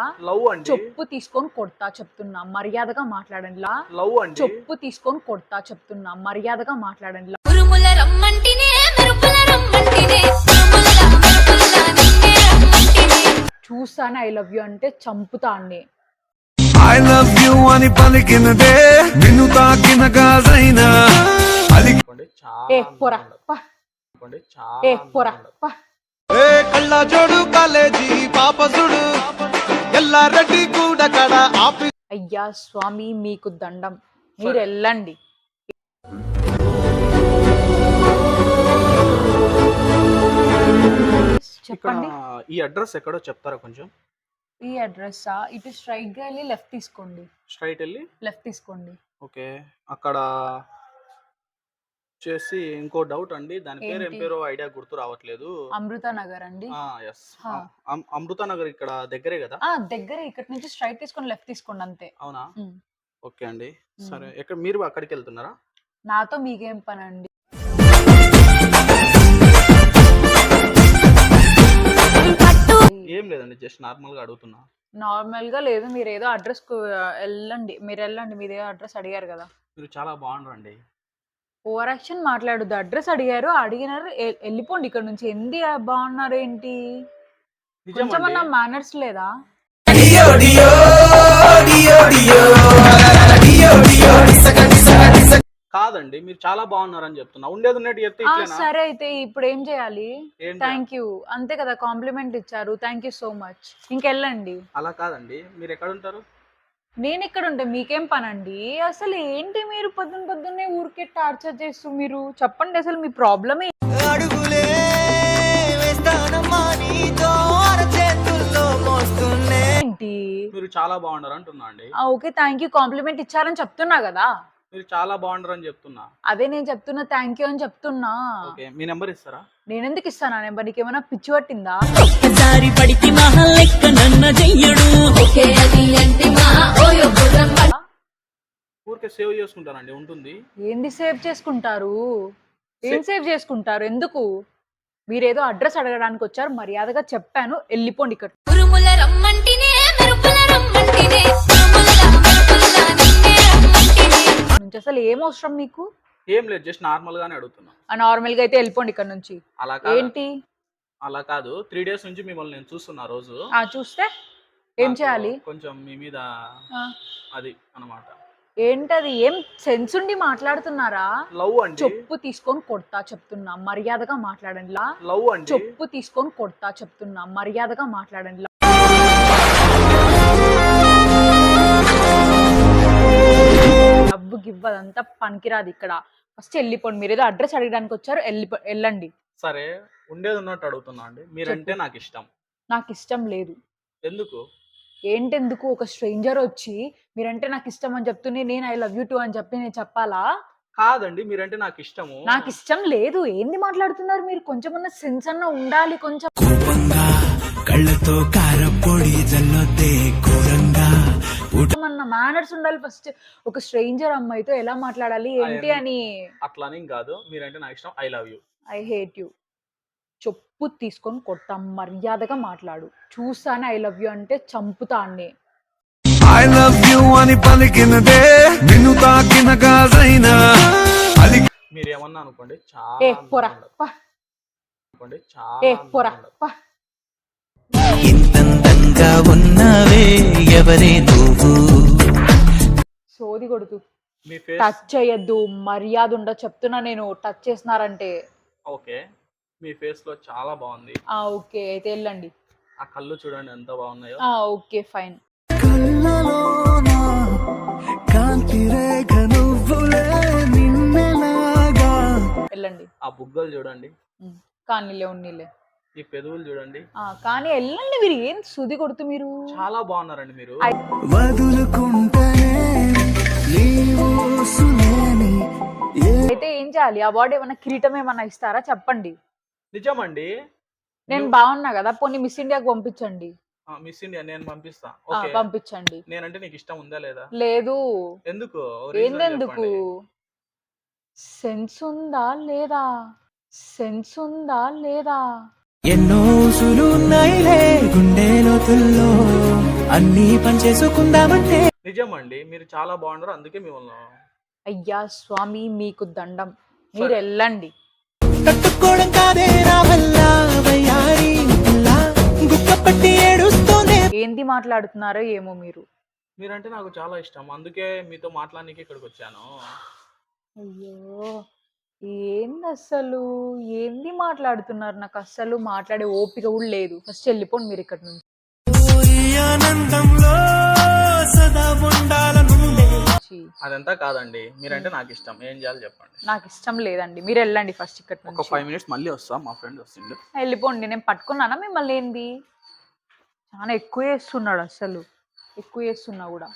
Love అండి. చెప్పు తీసుకొని కొడతా చెప్తున్నా. మర్యాదగా మాట్లాడండి లా లవ్ అండి. చెప్పు తీసుకొని కొడతా చెప్తున్నా. మర్యాదగా మాట్లాడండి లా ఉరుముల రమ్మంటినే మెరుపుల రమ్మంటినే. చూసాను ఐ లవ్ యూ అంటే చంపుతా అన్ని ఐ లవ్ యు అని పలికినదే నిన్ను తాకిన గాజైనా? అది ఏ పోరా అందంగా పా. అనుకోండి చాలా ఏ పోరా అందంగా పా. ఏ కళ్ళ జోడు కాలేజీ పాపసుడు ఎల్లారెడ్డి కూడా కడ ఆఫీస్ అయ్యా స్వామి మీకు దండం. మీరు వెళ్ళండి చెప్పండి. ఈ అడ్రస్ ఎక్కడో చెప్తారా కొంచెం? ఈ అడ్రస్ ఇటు స్ట్రైట్గా వెళ్ళి లెఫ్ట్ తీసుకోండి. స్ట్రైట్ వెళ్ళి? లెఫ్ట్ తీసుకోండి. ఓకే. అక్కడ చేసి ఇంకో డౌట్ అండి. దాని పేరు ఏం ఏంటి? పేరో ఐడియా గుర్తు రావట్లేదు. అమృత నగర్ అండి. ఎస్ హా. అమృత నగర్ ఇక్కడ దగ్గరే కదా? ఆ దగ్గర. ఇక్కడ నుంచి స్ట్రైట్ తీసుకొని లెఫ్ట్ తీసుకోండి అంతే. అవునా? ఉమ్. ఓకే అండి. సరే. ఎక్కడ మీరు అక్కడికి వెళ్తున్నారా? నాతో మీకేం పని అండి ఏం లేదండి జస్ట్ నార్మల్గా అడుగుతున్నా. నార్మల్గా లేదు. మీరు ఏదో అడ్రస్ వెళ్ళండి. మీరు వెళ్ళండి. మీరు ఏదో అడ్రస్ అడిగారు కదా. మీరు చాలా బాగున్నారండి ఓవర్ యాక్షన్ మాట్లాడొద్దు. అడ్రస్ అడిగారు. అడిగినారు. వెళ్ళిపోండి ఇక్కడ నుంచి. ఎంది బాగున్నారు ఏంటి కొంచెమన్నా మేనర్స్ లేదా? కాదండి మీరు చాలా బాగున్నారని చెప్తున్నా. ఉండేది ఉన్నట్టు చెప్తే సరే అయితే ఇప్పుడు ఏం చేయాలి? ఏం చేయాలి? థ్యాంక్ యూ అంతే కదా కాంప్లిమెంట్ ఇచ్చారు. థ్యాంక్ యూ సో మచ్ ఇంకెళ్ళండి. అలా కాదండి. మీరు ఎక్కడ ఉంటారు? నేను ఇక్కడ ఉంటే మీకేం పనండి? అసలు ఏంటి మీరు పొద్దున్న పొద్దున్నే ఊరికే టార్చర్ చేస్తూ మీరు? చెప్పండి అసలు మీ ప్రాబ్లమే. అడుగులే వేస్తానమ్మా నీతో అరచేతుల్లో మోస్తున్నే. ఏంటి? మీరు చాలా బాగున్నారు అంటున్నా అండి ఓకే థ్యాంక్ యూ కాంప్లిమెంట్ ఇచ్చారని చెప్తున్నా కదా? మీరు చాలా బాగున్నారు అని చెప్తున్నా. అదే నేను చెప్తున్నా థ్యాంక్ యూ అని చెప్తున్నా. ఓకే మీ నెంబర్ ఇస్తారా? నేను ఎందుకు ఇస్తానా? నెంబర్ నీకు ఏమైనా పిచ్చి పట్టిందా? ఒక్కసారి పడికి మహల్లెక్క నన్న చెయ్యడు. ఒకే అది అంటే మా? ఓయో గుర్రం పట్టు ఊరికే సేవ్ చేసుకుంటానండి ఉంటుంది. ఏంది సేవ్ చేసుకుంటారు? ఏం సేవ్ చేసుకుంటారు? ఎందుకు? మీరేదో అడ్రస్ అడగడానికి వచ్చారు మర్యాదగా చెప్పాను వెళ్ళిపోండి ఇక్కడ. ఉరుముల రమ్మంటినే మెరుపుల రమ్మంటినే. ఉరుముల మెరుపుల నిన్నే రమ్మంటినే. నుంచి అసలు ఏం అవసరం మీకు? ఏం లేదు జస్ట్ నార్మల్ గానే అడుగుతున్నా. ఆ నార్మల్గా అయితే వెళ్ళిపోండి ఇక్కడ నుంచి. అలా కాదు. ఏంటి? అలా కాదు. త్రీ డేస్ నుంచి మిమ్మల్ని నేను చూస్తున్నా రోజు. ఆ చూస్తే? ఏం నాకు చేయాలి? కొంచెం మీ మీద ఆ, అది అన్నమాట. ఏంటది? ఏం సెన్స్ ఉండి మాట్లాడుతున్నారా? లవ్ అండి. చెప్పు తీసుకొని కొడతా చెప్తున్నా. మర్యాదగా మాట్లాడండి లా. లవ్ అండి. చెప్పు తీసుకొని కొడతా చెప్తున్నా. మర్యాదగా మాట్లాడండి లా. డబ్బు గివ్వు అదంతా పనికిరాదు ఇక్కడ. ఫస్ట్ వెళ్ళిపోండి. మీరు ఏదో అడ్రస్ అడగడానికి వచ్చారు వెళ్ళిపో వెళ్ళండి. సరే ఉండేది ఉన్నట్టు అడుగుతున్నా అండి. మీరంటే. నాకు ఇష్టం నాకు ఇష్టం లేదు. ఎందుకు? ఏంటెందుకు? ఒక స్ట్రేంజర్ వచ్చి మీరంటే నాకు ఇష్టం అని చెప్తూనే నేను ఐ లవ్ యూ టూ అని చెప్పి నేను చెప్పాలా? కాదండి మీరంటే నాకు ఇష్టము నాకు ఇష్టం లేదు. ఏంది మాట్లాడుతున్నారు మీరు? కొంచెమన్నా సెన్స్ అన్న ఉండాలి కొంచెం. కళ్ళతో కారపొడి జల్లొద్దే ఘోరంగా మన మేనర్స్ ఉండాలి ఫస్ట్ ఒక స్ట్రేంజర్ అమ్మాయితో ఎలా మాట్లాడాలి ఏంటి అని. అట్లానేం కాదు. మీరంటే నాకు ఇష్టం. I love you I hate you చెప్పు తీసుకొని కొడతా మర్యాదగా మాట్లాడు. చూసాను ఐ లవ్ యూ అంటే చంపుతా అన్ని. ఐ లవ్ యు అని పలికినదే నిన్ను తాకిన గాజైనా. అది మీరు ఏమన్నా అనుకోండి ఏ చాలా. అనుకోండి చాలా ఏ ఇంతందంగా ఉన్నవే ఎవరే నువ్వు? సోది కొడుతూ మీ ఫేస్ టచ్ చేయొద్దు మర్యాద ఉండ చెప్తున్నా నేను టచ్ చేసినారంటే ఓకే. మీ ఫేస్లో చాలా బాగుంది. ఆ ఓకే అయితే వెళ్ళండి ఆ కళ్ళు చూడండి ఎంత బాగున్నాయో. ఆ ఓకే ఫైన్. వెళ్ళండి ఆ బుగ్గలు చూడండి. కానీలే ఉన్నీలే ఈ పెదవులు చూడండి. ఆ, కానీ వెళ్ళండి మీరు ఏం సుది కొడుతూ మీరు? చాలా బాగున్నారండి మీరు. అయితే ఏం చేయాలి? అవార్డు ఏమైనా కిరీటం ఏమైనా ఇస్తారా? చెప్పండి. నిజమండి. నేను బాగున్నా కదా పోనీ మిస్ ఇండియాకి పంపించండి. మిస్ ఇండియా నేను పంపిస్తా. పంపించండి. నేనంటే నీకు ఇష్టం ఉందా లేదా? లేదు. ఎందుకు? ఏందెందుకు. సెన్స్ ఉందా లేదా? సెన్స్ ఉందా లేదా? ఎన్నో ఊసులు ఉన్నాయిలే గుండె లోతుల్లో. అన్నీ పనిచేసుకుందామంటే నిజమండి మీరు చాలా బాగున్నారు అందుకే మిమ్మల్ని. అయ్యా స్వామి మీకు దండం. మీరు వెళ్ళండి. తట్టుకోవడం కాదే నా వల్ల వయ్యారి పిల్ల ఏడుస్తోంది ఏంది మాట్లాడుతున్నారో ఏమో మీరు. మీరంటే నాకు చాలా ఇష్టం అందుకే మీతో మాట్లాడడానికి ఇక్కడికి వచ్చాను. అయ్యో. ఏంది అసలు ఏంది మాట్లాడుతున్నారు? నాకు అస్సలు మాట్లాడే ఓపిక కూడా లేదు. ఫస్ట్ వెళ్ళిపోండి మీరు ఇక్కడ నుంచి. అదంతా కాదండి. మీరంటే నాకు ఇష్టం ఏం చేయాలి చెప్పండి. నాకు ఇష్టం లేదండి. మీరు వెళ్ళండి ఫస్ట్ ఇక్కడ ఒక నుంచి. ఫైవ్ మినిట్స్ మళ్ళీ వస్తాం. మా ఫ్రెండ్ వస్తుండే. వెళ్ళిపోండి. నేను పట్టుకున్నానా మిమ్మల్ని ఏంది? చాలా ఎక్కువ చేస్తున్నాడు అసలు. ఎక్కువ చేస్తున్నా కూడా.